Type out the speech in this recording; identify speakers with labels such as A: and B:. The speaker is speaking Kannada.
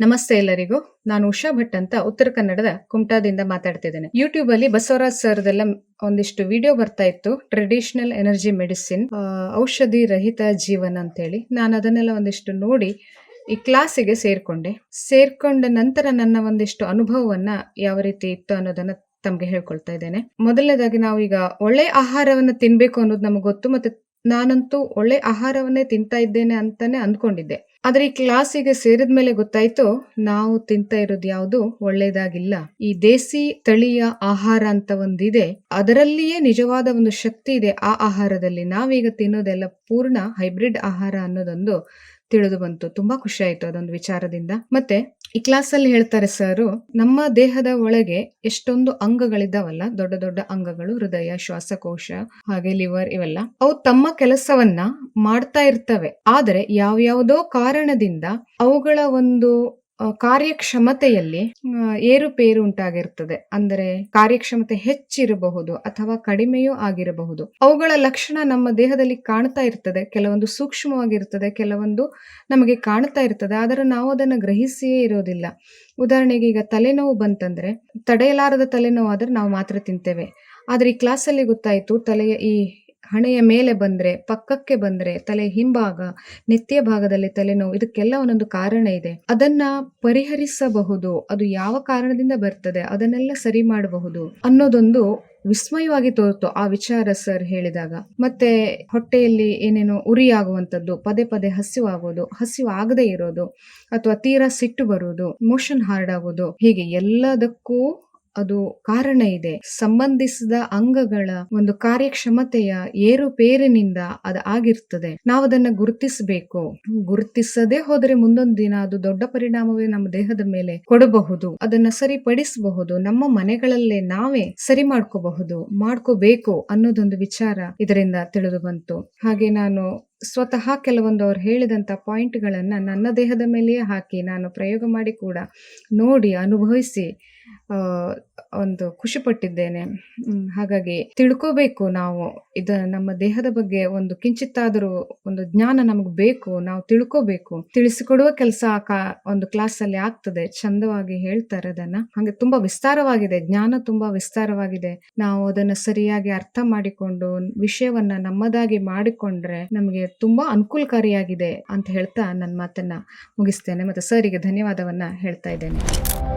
A: ನಮಸ್ತೆ ಎಲ್ಲರಿಗೂ. ನಾನು ಉಷಾ ಭಟ್ ಅಂತ ಉತ್ತರ ಕನ್ನಡದ ಕುಮಟಾದಿಂದ ಮಾತಾಡ್ತಿದ್ದೇನೆ. ಯೂಟ್ಯೂಬ್ ಅಲ್ಲಿ ಬಸವರಾಜ್ ಸರ್ದೆಲ್ಲ ಒಂದಿಷ್ಟು ವಿಡಿಯೋ ಬರ್ತಾ ಇತ್ತು. ಟ್ರೆಡಿಷನಲ್ ಎನರ್ಜಿ ಮೆಡಿಸಿನ್ ಔಷಧಿ ರಹಿತ ಜೀವನ ಅಂತೇಳಿ. ನಾನು ಅದನ್ನೆಲ್ಲ ಒಂದಿಷ್ಟು ನೋಡಿ ಈ ಕ್ಲಾಸಿಗೆ ಸೇರ್ಕೊಂಡೆ. ಸೇರ್ಕೊಂಡ ನಂತರ ನನ್ನ ಒಂದಿಷ್ಟು ಅನುಭವವನ್ನ ಯಾವ ರೀತಿ ಇತ್ತು ಅನ್ನೋದನ್ನ ತಮ್ಗೆ ಹೇಳ್ಕೊಳ್ತಾ ಇದ್ದೇನೆ. ಮೊದಲನೇದಾಗಿ ನಾವು ಈಗ ಒಳ್ಳೆ ಆಹಾರವನ್ನ ತಿನ್ಬೇಕು ಅನ್ನೋದು ನಮಗೆ ಗೊತ್ತು, ಮತ್ತೆ ನಾನಂತೂ ಒಳ್ಳೆ ಆಹಾರವನ್ನೇ ತಿಂತಾ ಇದ್ದೇನೆ ಅಂತಾನೆ ಅಂದ್ಕೊಂಡಿದ್ದೆ. ಆದ್ರೆ ಈ ಕ್ಲಾಸಿಗೆ ಸೇರಿದ ಮೇಲೆ ಗೊತ್ತಾಯ್ತು, ನಾವು ತಿಂತ ಇರೋದು ಯಾವುದು ಒಳ್ಳೇದಾಗಿಲ್ಲ. ಈ ದೇಸಿ ತಳಿಯ ಆಹಾರ ಅಂತ ಒಂದಿದೆ, ಅದರಲ್ಲಿಯೇ ನಿಜವಾದ ಒಂದು ಶಕ್ತಿ ಇದೆ ಆ ಆಹಾರದಲ್ಲಿ. ನಾವೀಗ ತಿನ್ನೋದೆಲ್ಲ ಪೂರ್ಣ ಹೈಬ್ರಿಡ್ ಆಹಾರ ಅನ್ನೋದೊಂದು ತಿಳಿದು ಬಂತು. ತುಂಬಾ ಖುಷಿ ಆಯ್ತು ಅದೊಂದು ವಿಚಾರದಿಂದ. ಮತ್ತೆ ಈ ಕ್ಲಾಸ್ ಅಲ್ಲಿ ಹೇಳ್ತಾರೆ ಸರ್ ನಮ್ಮ ದೇಹದ ಒಳಗೆ ಎಷ್ಟೊಂದು ಅಂಗಗಳಿದ್ದಾವಲ್ಲ, ದೊಡ್ಡ ದೊಡ್ಡ ಅಂಗಗಳು, ಹೃದಯ, ಶ್ವಾಸಕೋಶ, ಹಾಗೆ ಲಿವರ್ ಇವೆಲ್ಲ, ಅವು ತಮ್ಮ ಕೆಲಸವನ್ನ ಮಾಡ್ತಾ ಇರ್ತವೆ. ಆದರೆ ಯಾವ್ಯಾವುದೋ ಕಾರಣದಿಂದ ಅವುಗಳ ಒಂದು ಕಾರ್ಯಕ್ಷಮತೆಯಲ್ಲಿ ಏರುಪೇರು ಉಂಟಾಗಿರ್ತದೆ. ಅಂದರೆ ಕಾರ್ಯಕ್ಷಮತೆ ಹೆಚ್ಚಿರಬಹುದು ಅಥವಾ ಕಡಿಮೆಯೂ ಆಗಿರಬಹುದು. ಅವುಗಳ ಲಕ್ಷಣ ನಮ್ಮ ದೇಹದಲ್ಲಿ ಕಾಣ್ತಾ ಇರ್ತದೆ. ಕೆಲವೊಂದು ಸೂಕ್ಷ್ಮವಾಗಿರ್ತದೆ, ಕೆಲವೊಂದು ನಮಗೆ ಕಾಣ್ತಾ ಇರ್ತದೆ. ಆದರೆ ನಾವು ಅದನ್ನು ಗ್ರಹಿಸಿಯೇ ಇರೋದಿಲ್ಲ. ಉದಾಹರಣೆಗೆ ಈಗ ತಲೆನೋವು ಬಂತಂದ್ರೆ, ತಡೆಯಲಾರದ ತಲೆನೋವು ಆದರೆ ನಾವು ಮಾತ್ರ ತಿಂತೇವೆ. ಆದ್ರೆ ಈ ಕ್ಲಾಸಲ್ಲಿ ಗೊತ್ತಾಯ್ತು, ತಲೆಯ ಈ ಹಣೆಯ ಮೇಲೆ ಬಂದರೆ, ಪಕ್ಕಕ್ಕೆ ಬಂದರೆ ತಲೆ ಹಿಂಭಾಗ ನೆತ್ತಿಯ ಭಾಗದಲ್ಲಿ ತಲೆನೋವು, ಇದಕ್ಕೆಲ್ಲ ಒಂದೊಂದು ಕಾರಣ ಇದೆ. ಅದನ್ನ ಪರಿಹರಿಸಬಹುದು. ಅದು ಯಾವ ಕಾರಣದಿಂದ ಬರ್ತದೆ, ಅದನ್ನೆಲ್ಲ ಸರಿ ಮಾಡಬಹುದು ಅನ್ನೋದೊಂದು ವಿಸ್ಮಯವಾಗಿ ತೋರ್ತು ಆ ವಿಚಾರ ಸರ್ ಹೇಳಿದಾಗ. ಮತ್ತೆ ಹೊಟ್ಟೆಯಲ್ಲಿ ಏನೇನೋ ಉರಿಯಾಗುವಂಥದ್ದು, ಪದೇ ಪದೇ ಹಸಿವು ಆಗೋದು ಹಸಿವು ಆಗದೆ ಇರೋದು, ಅಥವಾ ತೀರಾ ಸಿಟ್ಟು ಬರುವುದು ಮೋಷನ್ ಹಾರ್ಡ್ ಆಗೋದು, ಹೀಗೆ ಎಲ್ಲದಕ್ಕೂ ಅದು ಕಾರಣ ಇದೆ. ಸಂಬಂಧಿಸಿದ ಅಂಗಗಳ ಒಂದು ಕಾರ್ಯಕ್ಷಮತೆಯ ಏರುಪೇರಿನಿಂದ ಅದು ಆಗಿರ್ತದೆ. ನಾವು ಅದನ್ನ ಗುರುತಿಸಬೇಕು. ಗುರುತಿಸದೆ ಹೋದರೆ ಮುಂದೊಂದು ದಿನ ಅದು ದೊಡ್ಡ ಪರಿಣಾಮವೇ ನಮ್ಮ ದೇಹದ ಮೇಲೆ ಕೊಡಬಹುದು. ಅದನ್ನ ಸರಿಪಡಿಸಬಹುದು. ನಮ್ಮ ಮನೆಗಳಲ್ಲೇ ನಾವೇ ಸರಿ ಮಾಡ್ಕೋಬಹುದು. ಮಾಡ್ಕೋಬೇಕು ಅನ್ನೋದೊಂದು ವಿಚಾರ ಇದರಿಂದ ತಿಳಿದು ಬಂತು. ಹಾಗೆ ನಾನು ಸ್ವತಃ ಕೆಲವೊಂದು ಅವ್ರು ಹೇಳಿದಂಥ ಪಾಯಿಂಟ್ಗಳನ್ನ ನನ್ನ ದೇಹದ ಮೇಲೆಯೇ ಹಾಕಿ ನಾನು ಪ್ರಯೋಗ ಮಾಡಿ ಕೂಡ ನೋಡಿ, ಅನುಭವಿಸಿ ಒಂದು ಖುಷಿ ಪಟ್ಟಿದ್ದೇನೆ. ಹಾಗಾಗಿ ತಿಳ್ಕೋಬೇಕು ನಾವು. ಇದ ನಮ್ಮ ದೇಹದ ಬಗ್ಗೆ ಒಂದು ಕಿಂಚಿತ್ತಾದರೂ ಒಂದು ಜ್ಞಾನ ನಮಗೆ ಬೇಕು, ನಾವು ತಿಳ್ಕೋಬೇಕು. ತಿಳಿಸಿಕೊಡುವ ಕೆಲಸ ಒಂದು ಕ್ಲಾಸ್ ಅಲ್ಲಿ ಆಗ್ತದೆ. ಚಂದವಾಗಿ ಹೇಳ್ತಾರೆ ಅದನ್ನ. ಹಾಗೆ ತುಂಬಾ ವಿಸ್ತಾರವಾಗಿದೆ. ಜ್ಞಾನ ತುಂಬಾ ವಿಸ್ತಾರವಾಗಿದೆ. ನಾವು ಅದನ್ನ ಸರಿಯಾಗಿ ಅರ್ಥ ಮಾಡಿಕೊಂಡು, ವಿಷಯವನ್ನ ನಮ್ಮದಾಗಿ ಮಾಡಿಕೊಂಡ್ರೆ ನಮಗೆ ತುಂಬಾ ಅನುಕೂಲಕಾರಿಯಾಗಿದೆ ಅಂತ ಹೇಳ್ತಾ ನನ್ನ ಮಾತನ್ನ ಮುಗಿಸ್ತೇನೆ. ಮತ್ತೆ ಸರಿಗೆ ಧನ್ಯವಾದವನ್ನ ಹೇಳ್ತಾ ಇದ್ದೇನೆ.